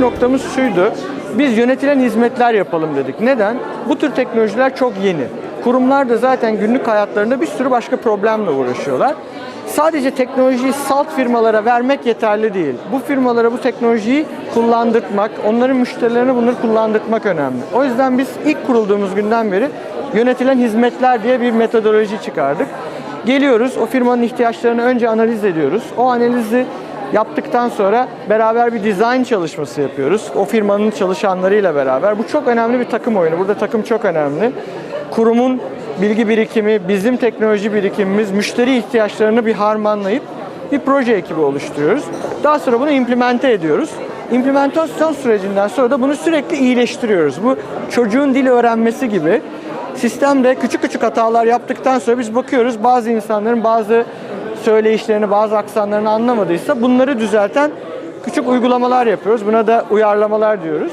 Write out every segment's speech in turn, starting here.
noktamız şuydu. Biz yönetilen hizmetler yapalım dedik. Neden? Bu tür teknolojiler çok yeni. Kurumlar da zaten günlük hayatlarında bir sürü başka problemle uğraşıyorlar. Sadece teknolojiyi salt firmalara vermek yeterli değil. Bu firmalara bu teknolojiyi kullandırtmak, onların müşterilerine bunları kullandırtmak önemli. O yüzden biz ilk kurulduğumuz günden beri yönetilen hizmetler diye bir metodoloji çıkardık. Geliyoruz, o firmanın ihtiyaçlarını önce analiz ediyoruz. O analizi yaptıktan sonra beraber bir design çalışması yapıyoruz. O firmanın çalışanlarıyla beraber. Bu çok önemli bir takım oyunu. Burada takım çok önemli. Kurumun bilgi birikimi, bizim teknoloji birikimimiz, müşteri ihtiyaçlarını bir harmanlayıp bir proje ekibi oluşturuyoruz. Daha sonra bunu implemente ediyoruz. İmplementasyon sürecinden sonra da bunu sürekli iyileştiriyoruz. Bu çocuğun dil öğrenmesi gibi sistemde küçük küçük hatalar yaptıktan sonra biz bakıyoruz bazı insanların bazı söyleyişlerini, bazı aksanlarını anlamadıysa bunları düzelten küçük uygulamalar yapıyoruz. Buna da uyarlamalar diyoruz.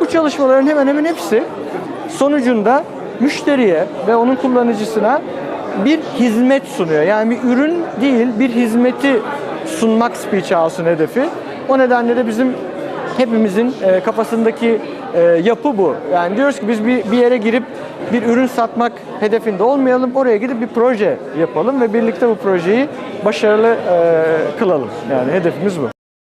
Bu çalışmaların hemen hemen hepsi sonucunda müşteriye ve onun kullanıcısına bir hizmet sunuyor. Yani bir ürün değil, bir hizmeti sunmak Speech House'un hedefi. O nedenle de bizim hepimizin e, kafasındaki e, yapı bu. Yani diyoruz ki biz bir, bir yere girip bir ürün satmak hedefinde olmayalım. Oraya gidip bir proje yapalım ve birlikte bu projeyi başarılı e, kılalım. Yani hedefimiz bu.